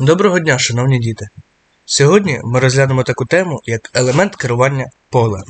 Доброго дня, шановні діти! Сьогодні ми розглянемо таку тему, як елемент керування полем.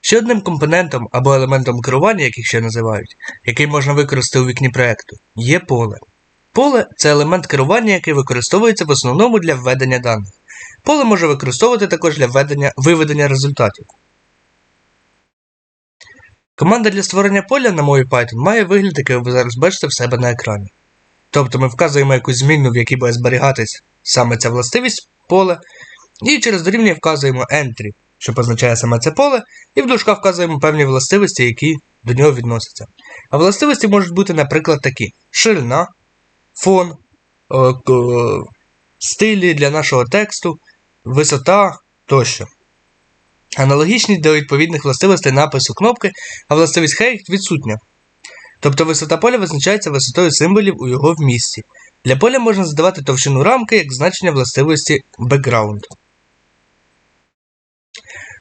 Ще одним компонентом або елементом керування, як їх ще називають, який можна використати у вікні проєкту, є поле. Поле це елемент керування, який використовується в основному для введення даних. Поле може використовувати також для введення, виведення результатів. Команда для створення поля на мові Python має вигляд, який ви зараз бачите в себе на екрані. Тобто ми вказуємо якусь змінну, в якій буде зберігатись саме ця властивість поле, і через дорівнює вказуємо entry, що позначає саме це поле, і в дужках вказуємо певні властивості, які до нього відносяться. А властивості можуть бути, наприклад, такі: ширина, фон, о, к- стилі для нашого тексту, висота тощо. Аналогічність до відповідних властивостей напису кнопки, а властивість height відсутня. Тобто висота поля визначається висотою символів у його вмісті. Для поля можна задавати товщину рамки як значення властивості background.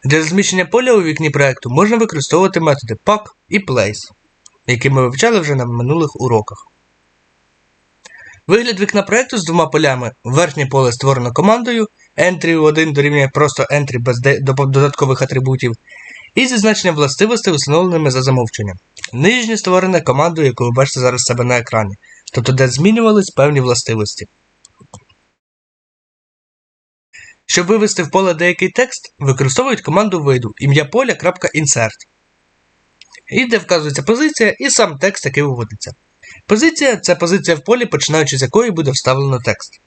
Для розміщення поля у вікні проекту можна використовувати методи pack і place, які ми вивчали вже на минулих уроках. Вигляд вікна проекту з двома полями. Верхнє поле створено командою entry1 дорівнює просто entry без додаткових атрибутів, і зі значенням властивостей, установленими за замовченням. Нижнє створене командою, яку ви бачите зараз себе на екрані, тобто де змінювались певні властивості. Щоб вивести в поле деякий текст, використовують команду виду ім'я поля.insert. І де вказується позиція і сам текст, який виводиться. Позиція це позиція в полі, починаючи з якої буде вставлено текст.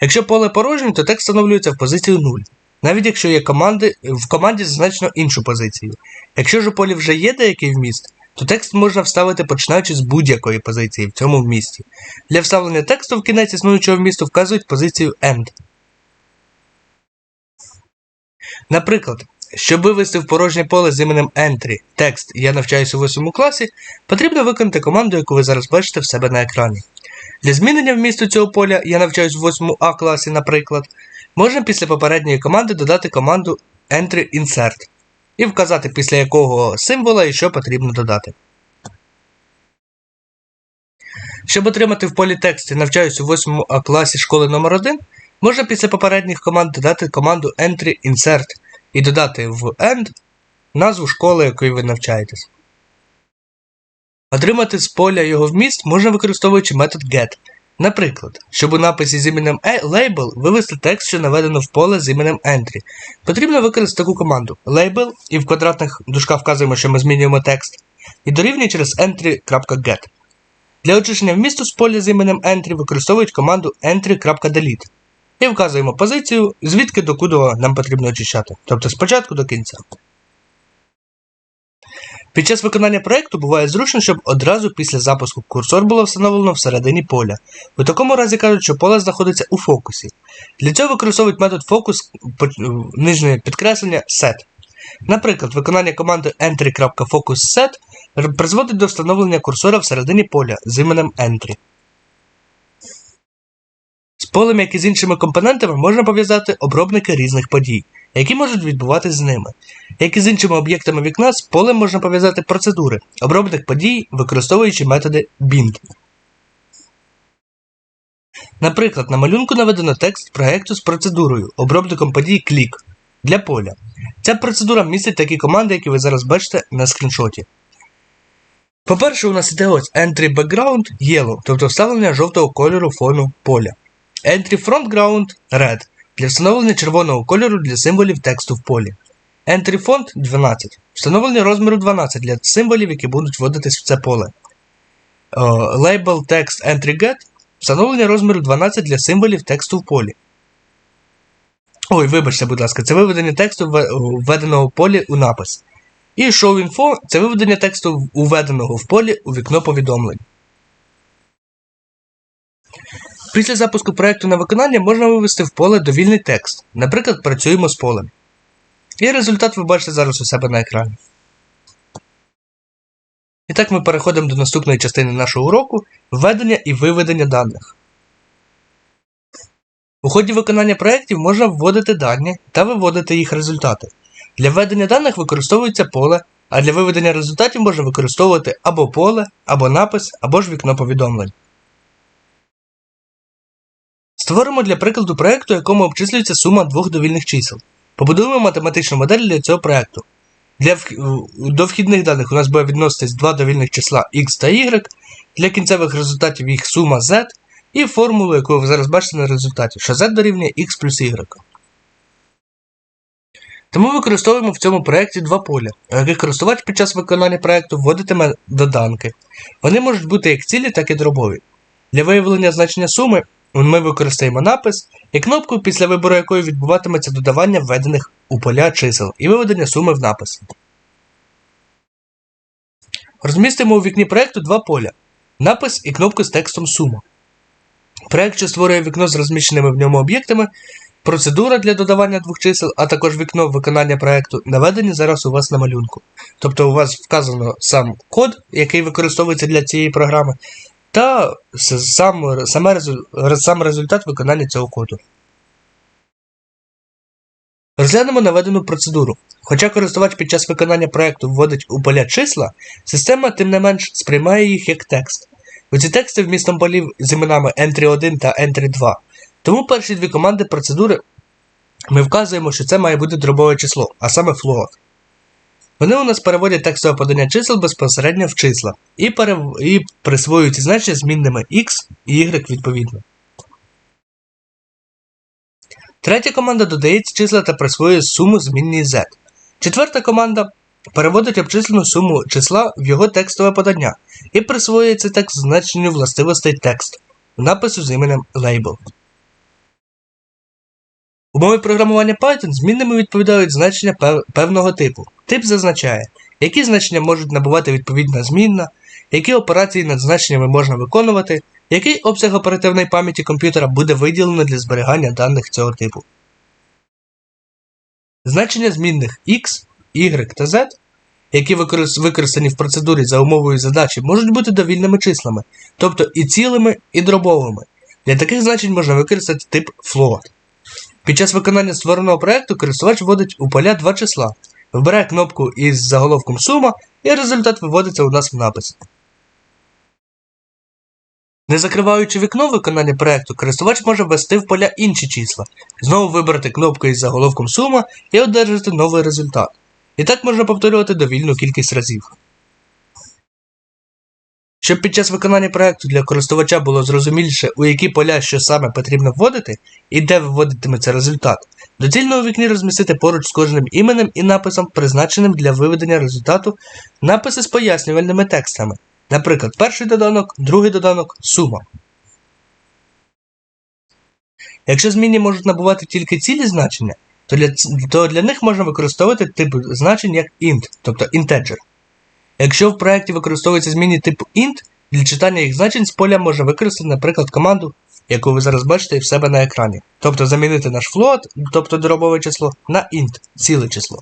Якщо поле порожнє, то текст встановлюється в позицію 0, навіть якщо є команди, в команді зазначено іншу позицію. Якщо ж у полі вже є деякий вміст, то текст можна вставити починаючи з будь-якої позиції в цьому вмісті. Для вставлення тексту в кінець існуючого вмісту вказують позицію end. Наприклад, щоб вивести в порожнє поле з іменем entry текст Я навчаюся у 8 класі, потрібно виконати команду, яку ви зараз бачите в себе на екрані. Для змінення вмісту цього поля Я навчаюсь в 8 А класі, наприклад, можна після попередньої команди додати команду entry insert і вказати після якого символа і що потрібно додати. Щоб отримати в полі текст «Я навчаюсь у 8 А класі школи номер 1 можна після попередніх команд додати команду entry insert і додати в end назву школи, якої ви навчаєтесь. Отримати з поля його вміст можна використовуючи метод get. Наприклад, щоб у написі з іменем label вивести текст, що наведено в поле з іменем entry, потрібно використати таку команду label і в квадратних дужках вказуємо, що ми змінюємо текст, і дорівнює через entry.get. Для очищення вмісту з поля з іменем entry використовують команду entry.delete. І вказуємо позицію, звідки до куди нам потрібно очищати, тобто спочатку до кінця. Під час виконання проєкту буває зручно, щоб одразу після запуску курсор було встановлено всередині поля. У такому разі кажуть, що поле знаходиться у фокусі. Для цього використовують метод фокус нижнє підкреслення set. Наприклад, виконання команди entry.focusSet призводить до встановлення курсора всередині поля з іменем entry. З полем, як і з іншими компонентами, можна пов'язати обробники різних подій, які можуть відбуватись з ними. Як і з іншими об'єктами вікна, з полем можна пов'язати процедури, обробник подій, використовуючи методи bind. Наприклад, на малюнку наведено текст проєкту з процедурою, обробником подій клік для поля. Ця процедура містить такі команди, які ви зараз бачите на скріншоті. По-перше, у нас іде ось Entry Background Yellow, тобто вставлення жовтого кольору фону поля. Entry Front Ground Red для встановлення червоного кольору для символів тексту в полі. Entry Font 12 встановлення розміру 12 для символів, які будуть вводитись в це поле. Е, Label Text Entry Get встановлення розміру 12 для символів тексту в полі. Ой, вибачте, будь ласка, це виведення тексту введеного в полі у напис. І Show Info це виведення тексту введеного в полі у вікно повідомлень. Після запуску проєкту на виконання можна вивести в поле довільний текст. Наприклад, працюємо з полем. І результат ви бачите зараз у себе на екрані. І так ми переходимо до наступної частини нашого уроку введення і виведення даних. У ході виконання проєктів можна вводити дані та виводити їх результати. Для введення даних використовується поле, а для виведення результатів можна використовувати або поле, або напис, або ж вікно повідомлень. Створимо для прикладу проєкту, якому обчислюється сума двох довільних чисел. Побудуємо математичну модель для цього проєкту. Для вх- до вхідних даних у нас буде відноситись два довільних числа x та y, для кінцевих результатів їх сума z, і формулу, яку ви зараз бачите на результаті, що z дорівнює x плюс y. Тому використовуємо в цьому проєкті два поля, у яких користувач під час виконання проєкту вводитиме доданки. Вони можуть бути як цілі, так і дробові. Для виявлення значення суми ми використаємо напис і кнопку, після вибору якої відбуватиметься додавання введених у поля чисел і виведення суми в напис. Розмістимо у вікні проєкту два поля напис і кнопку з текстом сума. Проєкт, що створює вікно з розміщеними в ньому об'єктами, процедура для додавання двох чисел, а також вікно виконання проєкту наведені зараз у вас на малюнку. Тобто у вас вказано сам код, який використовується для цієї програми, та сам, сам результат виконання цього коду. Розглянемо наведену процедуру. Хоча користувач під час виконання проєкту вводить у поля числа, система, тим не менш, сприймає їх як текст. У ці тексти вмістом полів з іменами entry1 та entry2. Тому перші дві команди процедури ми вказуємо, що це має бути дробове число, а саме float. Вони у нас переводять текстове подання чисел безпосередньо в числа і, перев... і присвоюють значення змінними x і y відповідно. Третя команда додає числа та присвоює суму змінній z. Четверта команда переводить обчислену суму числа в його текстове подання і присвоює цей текст значенню властивостей текст в напису з іменем label. У мові програмування Python змінними відповідають значення пев- певного типу. Тип зазначає, які значення можуть набувати відповідна змінна, які операції над значеннями можна виконувати, який обсяг оперативної пам'яті комп'ютера буде виділено для зберігання даних цього типу. Значення змінних x, y та z, які використані в процедурі за умовою задачі, можуть бути довільними числами, тобто і цілими, і дробовими. Для таких значень можна використати тип float. Під час виконання створеного проєкту користувач вводить у поля два числа, вибирає кнопку із заголовком сума, і результат виводиться у нас в напис. Не закриваючи вікно виконання проєкту, користувач може ввести в поля інші числа, знову вибрати кнопку із заголовком сума і одержати новий результат. І так можна повторювати довільну кількість разів. Щоб під час виконання проєкту для користувача було зрозуміліше, у які поля що саме потрібно вводити і де виводитиметься результат, доцільно у вікні розмістити поруч з кожним іменем і написом, призначеним для виведення результату, написи з пояснювальними текстами. Наприклад, перший доданок, другий доданок, сума. Якщо змінні можуть набувати тільки цілі значення, то для, то для них можна використовувати тип значень як int, тобто integer. Якщо в проєкті використовується змінні типу int, для читання їх значень з поля можна використати, наприклад, команду, яку ви зараз бачите в себе на екрані. Тобто замінити наш float, тобто дробове число, на int, ціле число.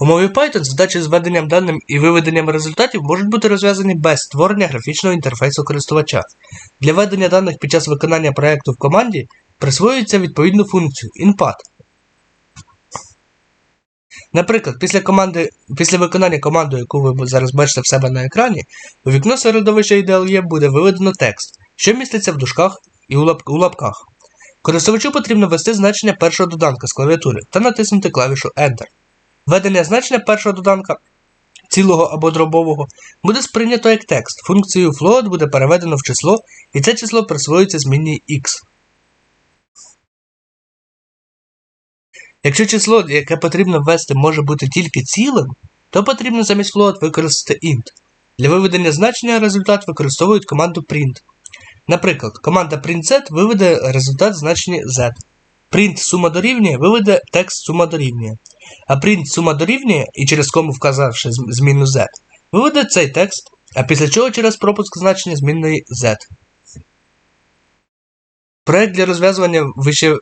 У мові Python задачі з введенням даним і виведенням результатів можуть бути розв'язані без створення графічного інтерфейсу користувача. Для введення даних під час виконання проєкту в команді присвоюється відповідну функцію input. Наприклад, після, команди, після виконання команди, яку ви зараз бачите в себе на екрані, у вікно середовища IDLE буде виведено текст, що міститься в дужках і у, лап, у лапках. Користувачу потрібно ввести значення першого доданка з клавіатури та натиснути клавішу Enter. Введення значення першого доданка, цілого або дробового, буде сприйнято як текст. Функцією float буде переведено в число, і це число присвоюється змінній x. Якщо число, яке потрібно ввести, може бути тільки цілим, то потрібно замість float використати int. Для виведення значення результат використовують команду print. Наприклад, команда printz виведе результат значення z. Print сума дорівнює виведе текст сума дорівнює. А print сума дорівнює і через кому вказавши зм- змінну z, виведе цей текст, а після чого через пропуск значення змінної z. Проект для розв'язування вище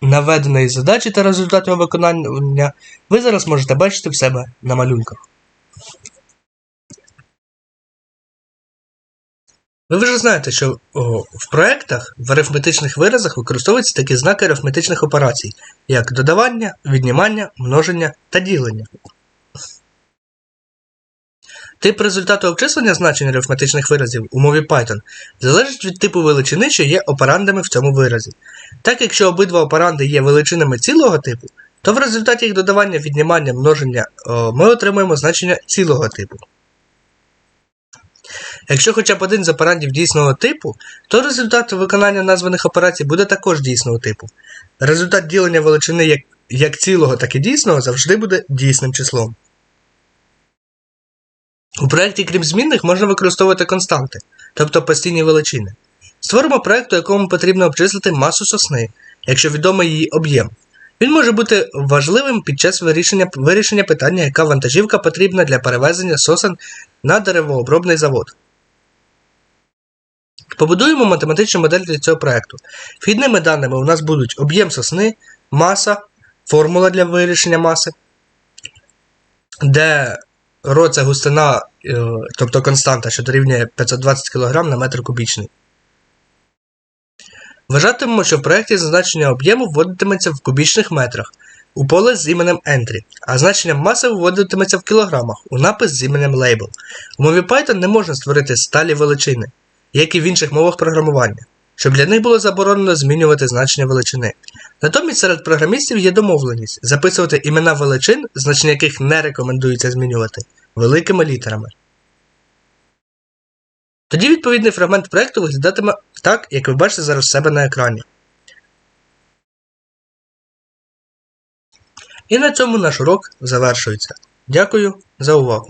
наведеної задачі та результатів виконання ви зараз можете бачити в себе на малюнках. Ви вже знаєте, що о, в проектах в арифметичних виразах використовуються такі знаки арифметичних операцій, як додавання, віднімання, множення та ділення. Тип результату обчислення значень арифметичних виразів у мові Python залежить від типу величини, що є операндами в цьому виразі. Так, якщо обидва операнди є величинами цілого типу, то в результаті їх додавання, віднімання, множення ми отримуємо значення цілого типу. Якщо хоча б один з операндів дійсного типу, то результат виконання названих операцій буде також дійсного типу. Результат ділення величини як, як цілого, так і дійсного завжди буде дійсним числом. У проєкті, крім змінних, можна використовувати константи, тобто постійні величини. Створимо проєкт, у якому потрібно обчислити масу сосни, якщо відомий її об'єм. Він може бути важливим під час вирішення, вирішення питання, яка вантажівка потрібна для перевезення сосен на деревообробний завод. Побудуємо математичну модель для цього проєкту. Вхідними даними у нас будуть об'єм сосни, маса, формула для вирішення маси, де ро це густина, е, тобто константа, що дорівнює 520 кг на метр кубічний. Вважатимемо, що в проєкті зазначення об'єму вводитиметься в кубічних метрах у поле з іменем Entry, а значення маси вводитиметься в кілограмах у напис з іменем Label. У мові Python не можна створити сталі величини, як і в інших мовах програмування, щоб для них було заборонено змінювати значення величини. Натомість серед програмістів є домовленість записувати імена величин, значення яких не рекомендується змінювати, великими літерами. Тоді відповідний фрагмент проєкту виглядатиме так, як ви бачите зараз в себе на екрані. І на цьому наш урок завершується. Дякую за увагу!